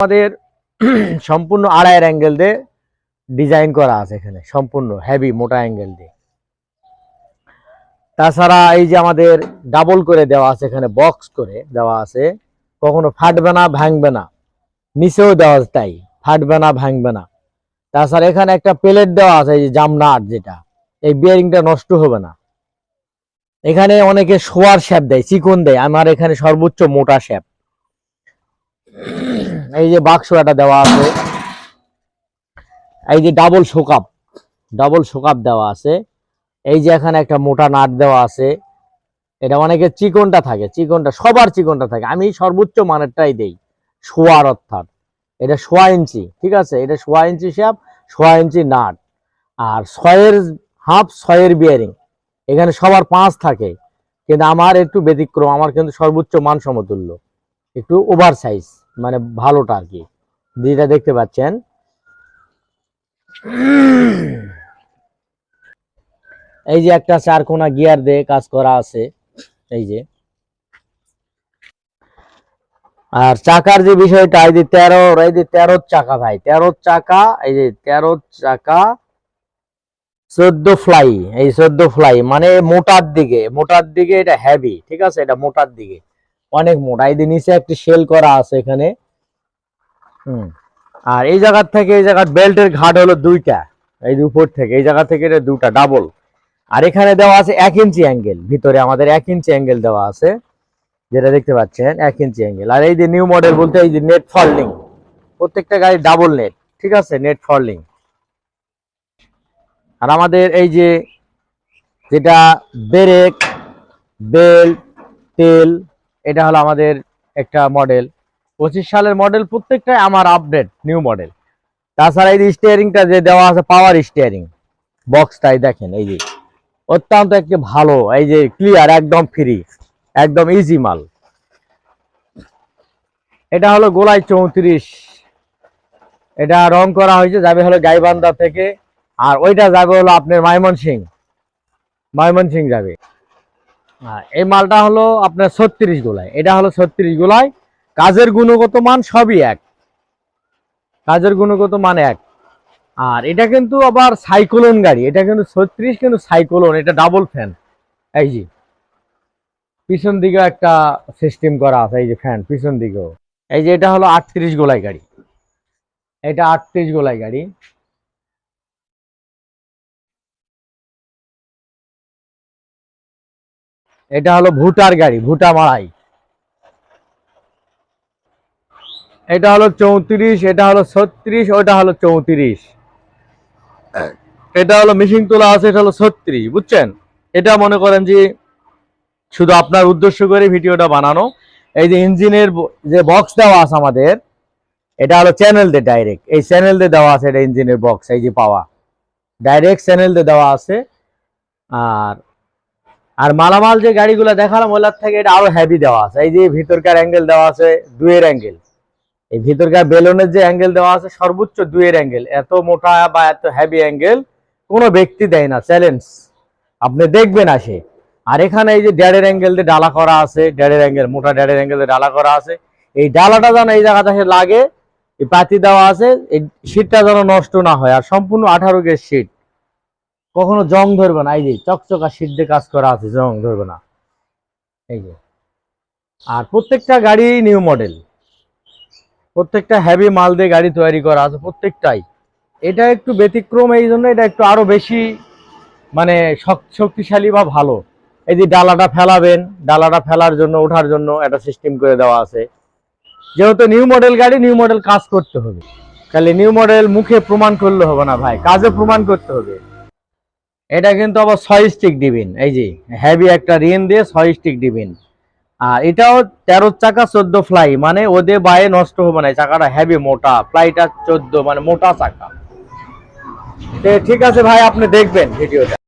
আমাদের সম্পূর্ণ আড়াইয়ের অ্যাঙ্গেল দিয়ে ডিজাইন করা আছে এখানে, সম্পূর্ণ হেভি মোটা অ্যাঙ্গেল দিয়ে। তাছাড়া এই যে আমাদের ডাবল করে দেওয়া আছে এখানে বক্স করে দেওয়া আছে, কখনো ফাটবে না, ভাঙবে না। নিচেও দেওয়া আছে তাই, ফাটবে না, ভাঙবে না। তাছাড়া এখানে একটা প্লেট দেওয়া আছে, এই যে জামনাট যেটা, এই বিয়ারিংটা নষ্ট হবে না। এখানে অনেকে শোয়ার শ্যাপ দেয়, চিকন দেয়, আমার এখানে সর্বোচ্চ মোটা শ্যাপ এই যে বাক্স একটা দেওয়া আছে। এই যে ডাবল শোকাপ ডাবল শোকাপ দেওয়া আছে। এই যে এখানে একটা মোটা নাট দেওয়া আছে। এটা অনেকে চিকনটা থাকে, চিকনটা, সবার চিকনটা থাকে। আমি সর্বোচ্চ মানেরটাই দেই শোয়ার অর্থাৎ এটা সোয়া ইঞ্চি, ঠিক আছে? এটা সোয়া ইঞ্চি শ্যাপ সোয়া ইঞ্চি নাট। আর ছয়ের হাফ ছয়ের বিয়ারিং এখানে সবার পাঁচ থাকে। কিন্তু আমার একটু ব্যতিক্রম, আমার কিন্তু সর্বোচ্চ মান সমতুল্য। একটু ওভার সাইজ মানে ভালোটা আর কি। যেটা দেখতে পাচ্ছেন। এই যে একটা চার কোনা গিয়ার দিয়ে কাজ করা আছে। এই যে। আর চাকার যে বিষয়টা, এই যে তেরো, এই যে তেরো চাকা ভাই, তেরো চাকা, এই যে তেরো চাকা, চোদ্দ ফ্লাই এই চোদ্দ ফ্লাই মানে মোটার দিকে মোটার দিকে এটা হেভি ঠিক আছে? এটা মোটার দিকে। অনেক মোটা। এই নিচে একটি সেল করা আছে এখানে। হুম। আর এই জায়গার থেকে এই জায়গার বেল্টের ঘাট হলো দুইটা। এই উপর থেকে, এই জায়গা থেকে এটা দুটা ডাবল আর এখানে দেওয়া আছে এক ইঞ্চি অ্যাঙ্গেল ভিতরে আমাদের এক ইঞ্চি অ্যাঙ্গেল দেওয়া আছে। যেটা দেখতে পাচ্ছেন, এক ইঞ্চি অ্যাঙ্গেল আর এই যে নিউ মডেল বলতে এই যে নেট ফল্ডিং প্রত্যেকটা গাড়ি ডাবল নেট ঠিক আছে? নেট ফল্ডিং আর আমাদের এই যে, যেটা ব্রেক বেল্ট তেল এটা হলো আমাদের একটা মডেল পঁচিশ সালের মডেল প্রত্যেকটাই আমার আপডেট নিউ মডেল তাছাড়া এই যে স্টিয়ারিংটা যে দেওয়া আছে পাওয়ার স্টিয়ারিং বক্সটাই দেখেন, এই যে। অত্যন্ত একটি ভালো, এই যে ক্লিয়ার একদম ফ্রি একদম ইজি মাল। এটা হলো গোলাই চৌত্রিশ। এটা রং করা হয়েছে, যাবে হলো গাইবান্ধা থেকে। আর ওইটা যাবে হলো আপনার ময়মনসিং ময়মনসিং যাবে। আর এই মালটা হলো আপনার ছত্রিশ গোলায় এটা হলো ছত্রিশ গোলায় কাজের গুণগত মান সবই এক। কাজের গুণগত মান এক। আর এটা কিন্তু আবার সাইক্লোন গাড়ি। এটা কিন্তু ছত্রিশ, কিন্তু সাইক্লোন। এটা ডাবল ফ্যান এই যে, পিছন দিকেও একটা সিস্টেম করা আছে, এই যে ফ্যান পিছন দিকেও। এই যে, এটা হলো আটত্রিশ গোলাই গাড়ি। এটা আটত্রিশ গোলাই গাড়ি। এটা হলো ভুটার গাড়ি, ভুটা মারাই এটা হলো চৌত্রিশ, এটা হলো ছত্রিশ, ওটা হলো চৌত্রিশ। এটা হলো মেশিন তোলা আছে, এটা হলো ছত্রিশ, বুঝছেন? এটা মনে করেন যে শুধু আপনার উদ্দেশ্য করে ভিডিওটা বানানো। এই যে ইঞ্জিনের যে বক্স দেওয়া আছে আমাদের, এটা হলো চ্যানেল দিয়ে ডাইরেক্ট এই চ্যানেল দিয়ে দেওয়া আছে এটা ইঞ্জিনের বক্স এই যে পাওয়া। ডাইরেক্ট চ্যানেল দিয়ে দেওয়া আছে। আর আর মালামাল যে গাড়িগুলো দেখালাম ওলার থেকে এটা আরও হেভি দেওয়া আছে। এই যে ভিতরকার অ্যাঙ্গেল দেওয়া আছে দুয়ের অ্যাঙ্গেল এই ভিতরকার বেলুনের যে অ্যাঙ্গেল দেওয়া আছে, সর্বোচ্চ দুয়ের অ্যাঙ্গেল এত মোটা বা এত হ্যাভি অ্যাঙ্গেল কোনো ব্যক্তি দেয় না। চ্যালেঞ্জ আপনি দেখবেন আসে। আর এখানে এই যে ড্যাডের অ্যাঙ্গেল দিয়ে ডালা করা আছে ড্যাডের অ্যাঙ্গেল মোটা ড্যাডের অ্যাঙ্গেল দিয়ে ডালা করা আছে। এই ডালাটা যেন এই জায়গাটা লাগে, এই পাতি দেওয়া আছে, এই শীটটা যেন নষ্ট না হয়। আর সম্পূর্ণ আঠারো গের শীট কখনো জং ধরবে না, এই যে চকচকা শীট দিয়ে কাজ করা আছে, জং ধরবে না। এই যে। আর প্রত্যেকটা গাড়ি নিউ মডেল প্রত্যেকটা হেভি মাল দিয়ে গাড়ি তৈরি করা আছে, প্রত্যেকটাই। এটা একটু ব্যতিক্রম, এই জন্য এটা একটু আরও বেশি মানে শক্তিশালী বা ভালো। এই যে ডালাটা ফেলাবেন, ডালাটা ফেলার জন্য, ওঠার জন্য একটা সিস্টেম করে দেওয়া আছে। যেহেতু নিউ মডেল গাড়ি নিউ মডেল কাজ করতে হবে। খালি নিউ মডেল মুখে প্রমাণ করলে হবে না ভাই, কাজে প্রমাণ করতে হবে। এটা কিন্তু আবার ছয় স্টিক দিবেন এই যে হেভি একটা রিন দিয়ে ছয় স্টিক দিবেন আর এটাও তেরো চাকা চোদ্দ ফ্লাই মানে ওদের বায়ে নষ্ট হবে না চাকাটা হেভি মোটা ফ্লাইটা চোদ্দ মানে মোটা চাকা। ঠিক আছে ভাই, আপনি দেখবেন ভিডিওটা